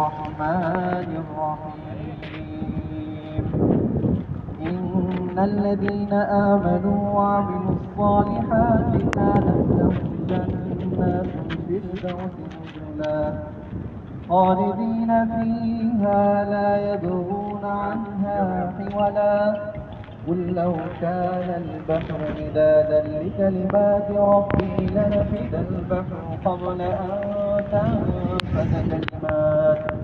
الرحمن الرحيم. إن الذين آمنوا وعملوا الصالحات كانت لهم جنات الفردوس نزلا خالدين فيها لا يبغون عنها حولا. قل لو كان البحر مدادا لكلمات ربي لنفد البحر قبل أن تنفد كلمات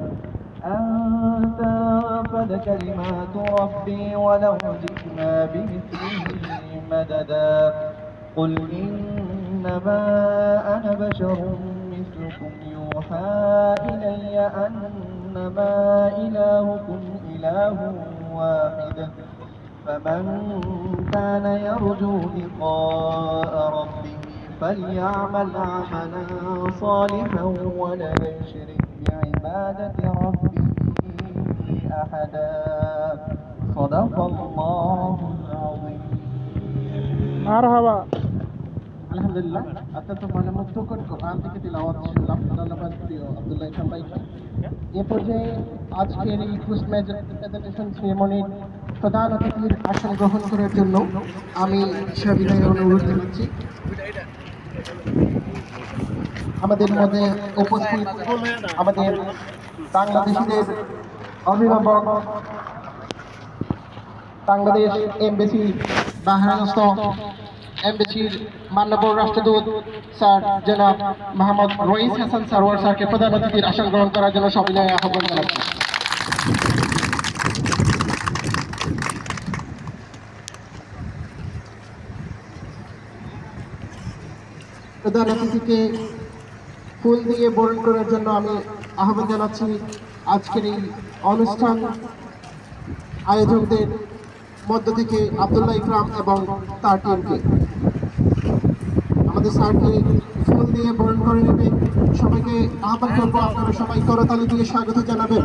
كلمات ربي ولو جئنا بمثله مددا قل إنما أنا بشر مثلكم يوحى إلي أنما إلهكم إله واحد فمن كان يرجو لقاء ربه فليعمل عملا صالحا ولا يشرك بعبادة ربه أحدا صدق الله العظيم মারহাবা আলহামদুলিল্লাহ অত্যন্ত মনোমুগ্ধকর কোরআন থেকে তিলাওয়াত শুনলাম ধন্যবাদ প্রিয় আব্দুল্লাহ ইসলাম ভাইকে এ পর্যায়ে আজকের এই কুইজ ম্যাচ প্রেজেন্টেশন সেরেমনির প্রধান অতিথির আসন গ্রহণ করার জন্য আমি সবিনয় অনুরোধ জানাচ্ছি আমাদের মধ্যে উপস্থিত আমাদের বাংলাদেশিদের অভিভাবক, বাংলাদেশ এমবেসি বাহারানস্থ এমবেসির মান্যবর রাষ্ট্রদূত স্যার জনাব মোহাম্মদ রইস হাসান সারোয়ার স্যারকে প্রধান অতিথির আসন গ্রহণ করার জন্য সবিনয় আহ্বান জানাচ্ছি। প্রধান অতিথিকে ফুল দিয়ে বরণ করার জন্য আমি আহ্বান জানাচ্ছি। আজকের এই অনুষ্ঠান আয়োজকদের মধ্য থেকে আব্দুল্লাহ ইকরাম এবং তার টিমকে আমাদের স্যারকে ফুল দিয়ে বরণ করে নেবে সবাইকে আহ্বান করব, আপনারা সবাই করতালি দিয়ে স্বাগত জানাবেন।